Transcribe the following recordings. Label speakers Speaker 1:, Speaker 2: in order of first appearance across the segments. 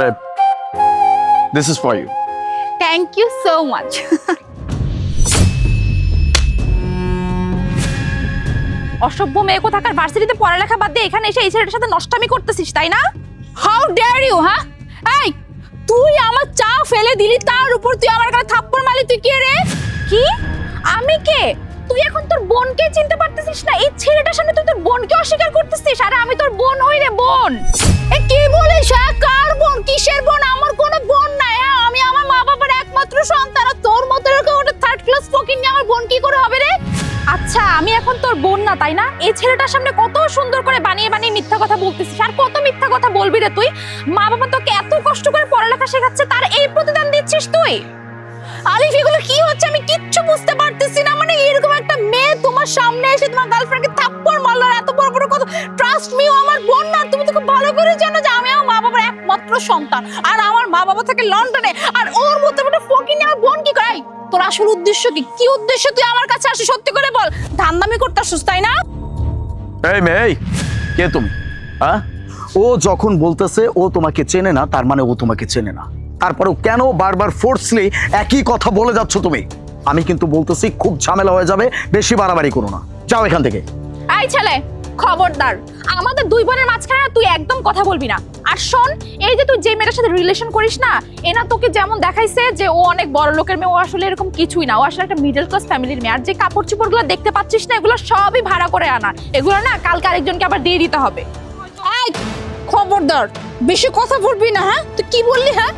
Speaker 1: Babe this is for you
Speaker 2: thank you so much অসভ্য মেয়ে কোথাকার ভার্সিটিতে পড়ালেখা বাদ দিয়ে এখানে এসে এই ছেলেটার সাথে নষ্টামি করতেছিস, তাই না? হাউ ডেয়ার ইউ হ্যাঁ এই, তুই আমার চা ফেলে দিলি, তার উপর তুই আমার কাছে থাপ্পড় মারলি, তুই কে রে? কি? আমি কে? তুই এখন তোর বোনকে চিনতে পারতেছিস না? এই ছেলেটার সামনে তুই তোর বোনকে অস্বীকার করতেছিস? আরে আমি তোর বোন হই রে, বোন। এ কি বলিস হ্যাঁ? সন্তান, আর তোর মতো এরকম থার্ড ক্লাস ফকিং নিয়ে আমার বোন কি করে হবে রে? আচ্ছা আমি এখন তোর বোন না, তাই না? এই ছেলেটার সামনে কত সুন্দর করে বানিয়ে বানিয়ে মিথ্যা কথা বলতেছিস, আর কত মিথ্যা কথা বলবি রে তুই? মা বাবা তোকে এত কষ্ট করে পড়ালেখা শেখাচ্ছে, তার এই প্রতিদান দিচ্ছিস তুই? আলিফ, এগুলো কি হচ্ছে? আমি কিচ্ছু বুঝতে পারতেছি না মানে এরকম একটা মেয়ে তোমার সামনে এসে তোমার গার্লফ্রেন্ডকে থাপ্পড় মারলো এত বড় বড় কথা। ট্রাস্ট মি ও আমার বোন না, তুমি তো খুব ভালো করে জানো যে একমাত্র সন্তান। আর আমার মা বাবা থাকে লন্ডনে। আর ওর মতো একটা ফকিনি আমার বোন কি করে? এই, তোর আসল উদ্দেশ্য কি? কি উদ্দেশ্য তুই আমার কাছে আসিস? সত্যি করে বল। ধান্দামি করতে আসছিস তাই না?
Speaker 1: এই মেয়ে কে তুমি? হ্যাঁ ও যখন বলতেছে ও তোমাকে চেনে না তার মানে ও তোমাকে চেনে না। তারপরেও কেন বারবার ফোর্সলি একই কথা বলে যাচ্ছ তুমি? আমি কিন্তু বলতেছি খুব ঝামেলা হয়ে যাবে বেশি বাড়াবাড়ি করো না। যাও এখান থেকে।
Speaker 2: এই ছেলে খবরদার। আমাদের দুই বোনের মাঝখানে তুই একদম কথা বলবি না। আর শোন, এই যে তুই যে মেয়েটার সাথে রিলেশন করিস না এনা তোকে যেমন দেখাইছে যে ও অনেক বড় লোকের মেয়ে, ও আসলে এরকম কিছুই না। ও আসলে একটা মিডল ক্লাস ফ্যামিলির মেয়ে। আর যে কাপড় চোপড়গুলো দেখতে পাচ্ছিস না, এগুলো সবই ভাড়া করে আনা। এগুলো না কালকে আরেকজনকে আবার দিয়ে দিতে হবে। খবরদার, বেশি কথা বলবি না হ্যাঁ? তুই কি বললি হ্যাঁ?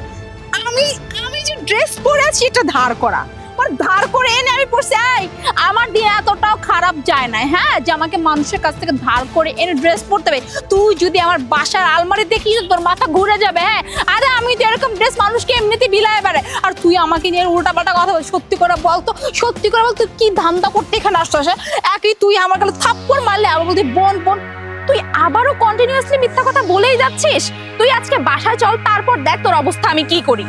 Speaker 2: আমি আমি যে ড্রেস পরে আছি, এটা ধার করা। আর ধার করে এনে আমি পড়ছি। এই, আমার দিয়ে এতটাও খারাপ যায় না হ্যাঁ? যে আমাকে মানুষের কাছ থেকে ধার করে এনে ড্রেস পরতে হবে। তুই যদি আমার বাসার আলমারি দেখি, তোর মাথা ঘুরে যাবে হ্যাঁ? আরে, আমি তো এরকম ড্রেস মানুষকে এমনিতে বিলায় বেড়ে আর তুই আমাকে নিয়ে উল্টা পাল্টা কথা বল সত্যি করে বল তো, সত্যি করে বল তুই কি ধান্দা করতে এখানে আসছিস হ্যাঁ? একই তুই আমার কাছে থাপ্পড় মারলে, আবার বলতি, বোন বোন, তুই আবারও কন্টিনিউয়াসলি মিথ্যা কথা বলেই যাচ্ছিস? তুই আজকে বাসায় চল, তারপর দেখ তোর অবস্থা, আমি কি করি?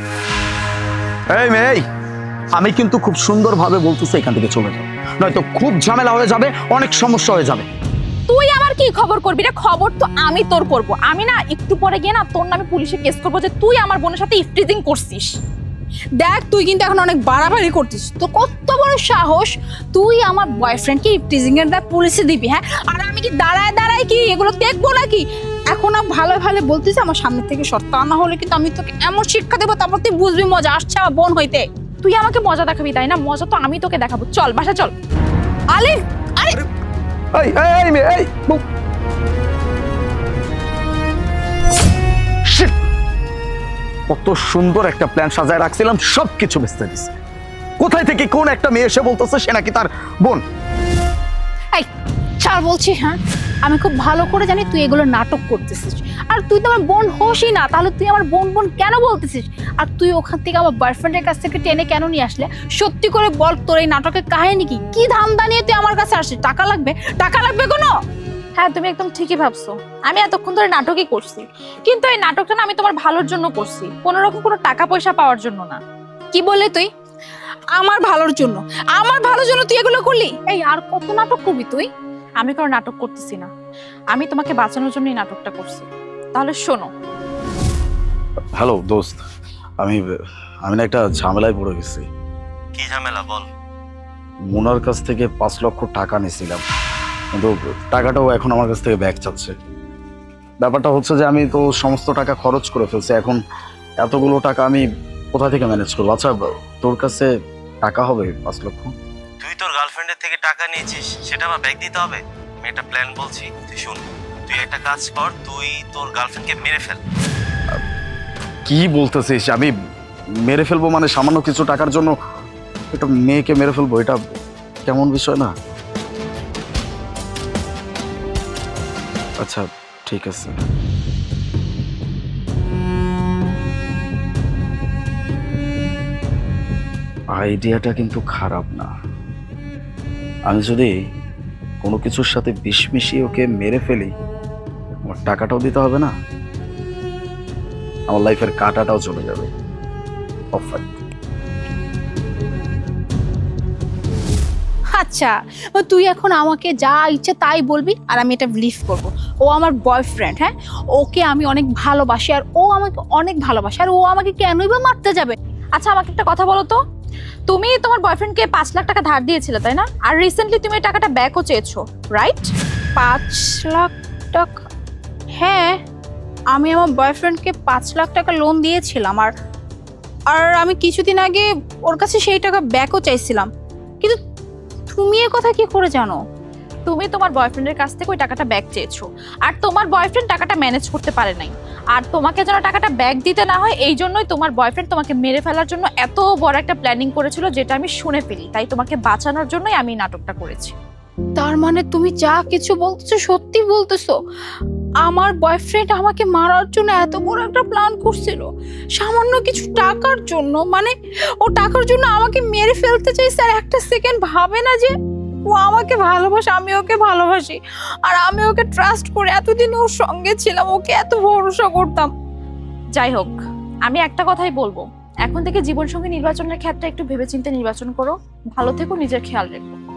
Speaker 1: এই মেয়ে আমি কিন্তু খুব সুন্দরভাবে বলতেছি এখান থেকে চলে যাও। নয়তো খুব ঝামেলা হয়ে যাবে, অনেক সমস্যা হয়ে যাবে।
Speaker 2: তুই আবার কি খবর করবি? রে খবর তো আমি তোর করব। আমি না একটু পরে গিয়ে না তোর নামে পুলিশে কেস করব যে তুই আমার বোনের সাথে ইফটিজিং করছিস। দেখ, তুই কিন্তু এখন অনেক বাড়াবাড়ি করছিস। তো কত বড় সাহস তুই আমার বয়ফ্রেন্ডকে ইফটিজিং এর দা পুলিশে দিবি হ্যাঁ? আর আমি কি দাঁড়ায় দাঁড়ায় কি এগুলো দেখব নাকি? এখন আর ভালো ভালো বলতিস আমার সামনে থেকে সর না হলে কিন্তু আমি তোকে এমন শিক্ষা দেবো, তারপর তুই বুঝবি মজা, আসছে আমার বোন হইতে। তুই আমাকে মজা দেখাবি তাই না? মজা তো আমি তোকে দেখাবো। চল বাসা চল। আলিফ আরে!
Speaker 1: এই এই এই এই কত সুন্দর একটা প্ল্যান সাজায় রাখছিলাম সব কিছু বেচতে দিছে। কোথায় থেকে কোন একটা মেয়ে এসে বলতেছে সে নাকি তার বোন?
Speaker 2: এই ছাড় বলছি হ্যাঁ আমি খুব ভালো করে জানি তুই এগুলো নাটক করতেছিস। আর তুই তো আমার বোন হোসই না তাহলে তুই আমার বোন বোন কেন বলতেছিস? আর তুই ওখান থেকে আমার বয়ফ্রেন্ডের কাছ থেকে টেনে কেন নিয়ে আসলে? সত্যি করে বল তোর এই নাটকের কাহিনী কি? কি ধান্দা নিয়ে তুই আমার কাছে আসছিস টাকা লাগবে? টাকা লাগবে কোনো? হ্যাঁ তুমি একদম ঠিকই ভাবছ। আমি এতক্ষণ ধরে নাটকই করছি। কিন্তু এই নাটকটা না আমি তোমার ভালোর জন্য করছি। কোনো রকম কোনো টাকা পয়সা পাওয়ার জন্য না। কি বললে তুই? আমার ভালোর জন্য। আমার ভালোর জন্য তুই এগুলো করলি? এই আর কত নাটক করবি তুই? আমি কোনো নাটক করতেছি না। আমি তোমাকে বাঁচানোর জন্যই নাটকটা করছি। তাহলে শোনো।
Speaker 1: হ্যালো দোস্ত। আমি আমি না একটা ঝামেলায় পড়ে গেছি।
Speaker 3: কি ঝামেলা বল।
Speaker 1: মোনার কাছ থেকে পাঁচ লক্ষ টাকা নিয়েছিলাম। কিন্তু টাকাটাও এখন আমার কাছ থেকে ব্যাক চাচ্ছে। ব্যাপারটা হচ্ছে যে আমি তো সমস্ত টাকা খরচ করে ফেলছি। এখন এতগুলো টাকা আমি কোথা থেকে ম্যানেজ করব? আচ্ছা তোর কাছে টাকা হবে পাঁচ লক্ষ?
Speaker 3: তুই তোর গার্লফ্রেন্ডের থেকে টাকা নিয়েছিস, সেটা আবার ব্যাগ দিতে হবে? আমি একটা প্ল্যান বলছি, তুই শুন। তুই একটা কাজ কর, তুই তোর গার্লফ্রেন্ডকে মেরে ফেল।
Speaker 1: কি বলতেছিস? আমি মেরে ফেলব মানে সামান্য কিছু টাকার জন্য একটা মেয়েকে মেরে ফেলব, এটা কেমন বিষয় না? আচ্ছা ঠিক আছে। আইডিয়াটা কিন্তু খারাপ না। আমি যদি কোনো কিছুর সাথে বিষ মিশিয়ে ওকে মেরে ফেলি, আমার টাকাটাও দিতে হবে না? আমার লাইফের কাটাটাও চলে যাবে। Perfect.
Speaker 2: আচ্ছা তুই এখন আমাকে যা ইচ্ছে তাই বলবি, আর আমি এটা বিলিভ করব। ও আমার বয়ফ্রেন্ড হ্যাঁ? ওকে আমি অনেক ভালোবাসি, আর ও আমাকে অনেক ভালোবাসে, আর ও আমাকে কেনই বা মারতে যাবে? আচ্ছা আমাকে একটা কথা বলো তো। তুমি তোমার বয়ফ্রেন্ডকে পাঁচ লাখ টাকা ধার দিয়েছিলে তাই না? আর রিসেন্টলি তুমি এই টাকাটা ব্যাকও চেয়েছো রাইট পাঁচ লাখ টাকা? হ্যাঁ আমি আমার বয়ফ্রেন্ডকে পাঁচ লাখ টাকা লোন দিয়েছিলাম আর আর আমি কিছুদিন আগে ওর কাছে সেই টাকা ব্যাকও চাইছিলাম। কিন্তু তুমি এ কথা কি করে জানো? তুমি তোমার বয়ফ্রেন্ডের কাছ থেকে ওই টাকাটা ব্যাক চেয়েছো আর তোমার বয়ফ্রেন্ড টাকাটা ম্যানেজ করতে পারে নাই। আর তোমাকে যেন টাকাটা ব্যাক দিতে না হয়, এই জন্যই তোমার বয়ফ্রেন্ড তোমাকে মেরে ফেলার জন্য এত বড় একটা প্ল্যানিং করেছিল, যেটা আমি শুনে ফেলি। তাই তোমাকে বাঁচানোর জন্যই আমি নাটকটা করেছি। তার মানে তুমি যা কিছু বলতেছো, সত্যি বলতেছো? আমার বয়ফ্রেন্ড আমাকে মারার জন্য এত বড় একটা প্ল্যান করছিল। সামান্য কিছু টাকার জন্য মানে ও টাকার জন্য আমাকে মেরে ফেলতে চাই স্যার একটা সেকেন্ড ভাবে না যে ও আমাকে ভালোবাসে, আমি ওকে ভালোবাসি। আর আমি ওকে ট্রাস্ট করে এতদিন ওর সঙ্গে ছিলাম, ওকে এত ভরসা করতাম। যাই হোক, আমি একটা কথাই বলব। এখন থেকে জীবনসঙ্গী নির্বাচনের ক্ষেত্রে একটু ভেবেচিন্তে নির্বাচন করো, ভালো থেকো, নিজের খেয়াল রেখো।